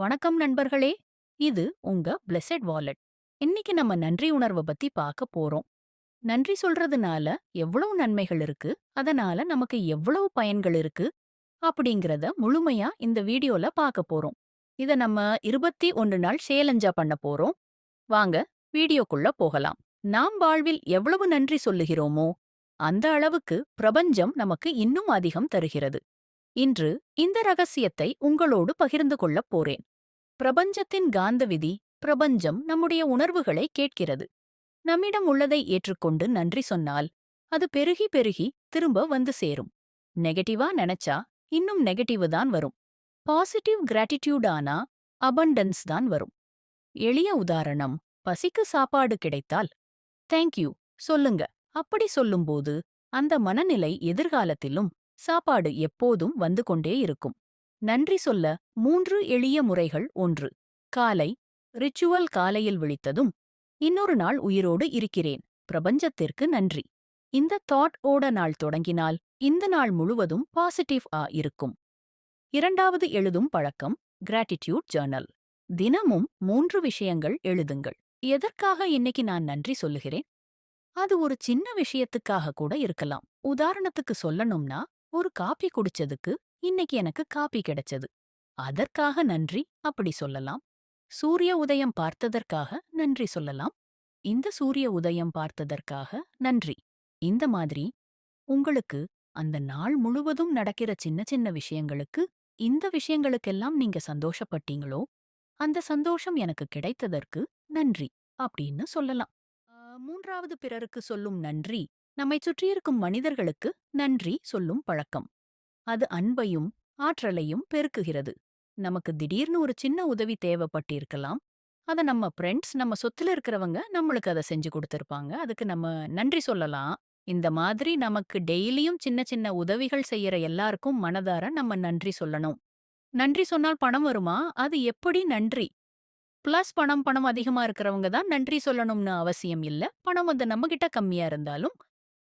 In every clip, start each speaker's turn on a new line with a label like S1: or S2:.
S1: வணக்கம் நண்பர்களே. இது உங்க பிளெஸட் வாலெட் இன்னைக்கு நம்ம நன்றி உணர்வை பத்தி பார்க்க போறோம். நன்றி சொல்றதுனால எவ்வளவு நன்மைகள் இருக்கு? அதனால நமக்கு எவ்வளவு பயன்கள் இருக்கு? அப்படிங்கறத முழுமையா இந்த வீடியோல பார்க்க போறோம். இத நம்ம இருபத்தி ஒன்று நாள் சேலஞ்சா பண்ண போறோம். வாங்க வீடியோக்குள்ள போகலாம். நாம் வாழ்வில் எவ்வளவு நன்றி சொல்லுகிறோமோ அந்த அளவுக்கு பிரபஞ்சம் நமக்கு இன்னும் அதிகம் தருகிறது. இன்று இந்த ரகசியத்தை உங்களோடு பகிர்ந்து கொள்ளப் போறேன். பிரபஞ்சத்தின் காந்த விதி பிரபஞ்சம் நம்முடைய உணர்வுகளை கேட்கிறது. நம்மிடம் உள்ளதை ஏற்றுக்கொண்டு நன்றி சொன்னால் அது பெருகி பெருகி திரும்ப வந்து சேரும். நெகட்டிவா நினைச்சா இன்னும் நெகட்டிவ் தான் வரும். பாசிட்டிவ் கிராட்டிடியூடானா அபண்டன்ஸ் தான் வரும். எளிய உதாரணம் பசிக்கு சாப்பாடு கிடைத்தால். தேங்க்யூ சொல்லுங்க. அப்படி சொல்லும்போது அந்த மனநிலை எதிர்காலத்திலும் சாப்பாடு எப்போதும் வந்து கொண்டே இருக்கும். நன்றி சொல்ல மூன்று எளிய முறைகள் ஒன்று. காலை ரிச்சுவல் காலையில் விழித்ததும் இன்னொரு நாள் உயிரோடு இருக்கிறேன். பிரபஞ்சத்திற்கு நன்றி. இந்த தாட் ஓட நாள் தொடங்கினால் இந்த நாள் முழுவதும் பாசிட்டிவ் ஆ இருக்கும். இரண்டாவது எழுதும் பழக்கம் கிராட்டிடியூட் ஜர்னல் தினமும் மூன்று விஷயங்கள் எழுதுங்கள். எதற்காக இன்னைக்கு நான் நன்றி சொல்லுகிறேன்? அது ஒரு சின்ன விஷயத்துக்காக கூட இருக்கலாம். உதாரணத்துக்கு சொல்லணும்னா ஒரு காப்பி குடிச்சதுக்கு இன்னைக்கு எனக்கு காப்பி கிடைச்சது. அதற்காக நன்றி அப்படி சொல்லலாம். சூரிய உதயம் பார்த்ததற்காக நன்றி சொல்லலாம். இந்த சூரிய உதயம் பார்த்ததற்காக நன்றி. இந்த மாதிரி உங்களுக்கு அந்த நாள் முழுவதும் நடக்கிற சின்ன சின்ன விஷயங்களுக்கு இந்த விஷயங்களுக்கெல்லாம் நீங்க சந்தோஷப்பட்டீங்களோ அந்த சந்தோஷம் எனக்கு கிடைத்ததற்கு நன்றி அப்படின்னு சொல்லலாம். மூன்றாவது பிறருக்கு சொல்லும் நன்றி நம்மை சுற்றியிருக்கும் மனிதர்களுக்கு நன்றி சொல்லும் பழக்கம். அது அன்பையும் ஆற்றலையும் பெருக்குகிறது. நமக்கு திடீர்னு ஒரு சின்ன உதவி தேவைப்பட்டிருக்கலாம். அத நம்ம ஃப்ரெண்ட்ஸ் நம்ம சொத்துல இருக்கிறவங்க நம்மளுக்கு அதை செஞ்சு கொடுத்திருப்பாங்க. அதுக்கு நம்ம நன்றி சொல்லலாம். இந்த மாதிரி நமக்கு டெய்லியும் சின்ன சின்ன உதவிகள் செய்யற எல்லாருக்கும் மனதார நம்ம நன்றி சொல்லணும். நன்றி சொன்னால் பணம் வருமா? அது எப்படி நன்றி? பிளஸ் பணம் பணம் அதிகமா இருக்கிறவங்க தான் நன்றி சொல்லணும்னு அவசியம் இல்ல. பணம் வந்து நம்ம கிட்ட கம்மியா இருந்தாலும்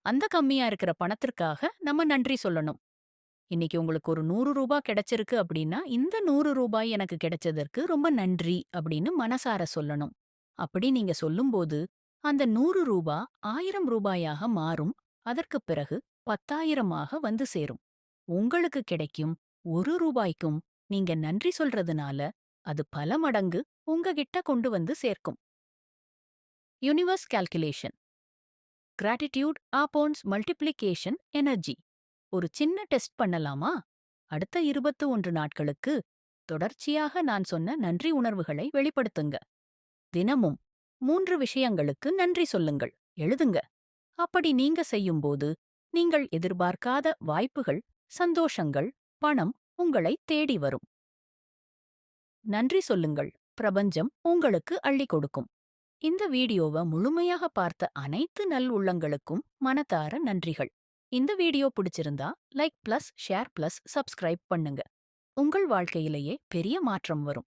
S1: அந்த கம்மியா இருக்கிற பணத்திற்காக நம்ம நன்றி சொல்லணும். இன்னைக்கு உங்களுக்கு ஒரு நூறு ரூபாய் கிடைச்சிருக்கு அப்படின்னா இந்த நூறு ரூபாய் எனக்கு கிடைச்சதற்கு ரொம்ப நன்றி அப்படின்னு மனசார சொல்லணும். அப்படி நீங்க சொல்லும்போது அந்த நூறு ரூபாய் ஆயிரம் ரூபாயாக மாறும். அதற்குப் பிறகு பத்தாயிரமாக வந்து சேரும். உங்களுக்கு கிடைக்கும் ஒரு ரூபாய்க்கும் நீங்க நன்றி சொல்றதுனால அது பல மடங்கு உங்ககிட்ட கொண்டு வந்து சேர்க்கும். Universe calculation. கிராட்டிடியூட் ஆப்போன்ஸ் மல்டிப்ளிகேஷன் எனர்ஜி ஒரு சின்ன டெஸ்ட் பண்ணலாமா? அடுத்த இருபத்து ஒன்று நாட்களுக்கு தொடர்ச்சியாக நான் சொன்ன நன்றி உணர்வுகளை வெளிப்படுத்துங்க. தினமும் மூன்று விஷயங்களுக்கு நன்றி சொல்லுங்கள். எழுதுங்க. அப்படி நீங்க செய்யும்போது நீங்கள் எதிர்பார்க்காத வாய்ப்புகள் சந்தோஷங்கள் பணம் உங்களை தேடி வரும். நன்றி சொல்லுங்கள். பிரபஞ்சம் உங்களுக்கு அள்ளி கொடுக்கும். இந்த வீடியோவை முழுமையாக பார்த்த அனைத்து நல் உள்ளங்களுக்கும் மனதார நன்றிகள். இந்த வீடியோ பிடிச்சிருந்தா like plus share plus subscribe பண்ணுங்க. உங்கள் வாழ்க்கையிலேயே பெரிய மாற்றம் வரும்.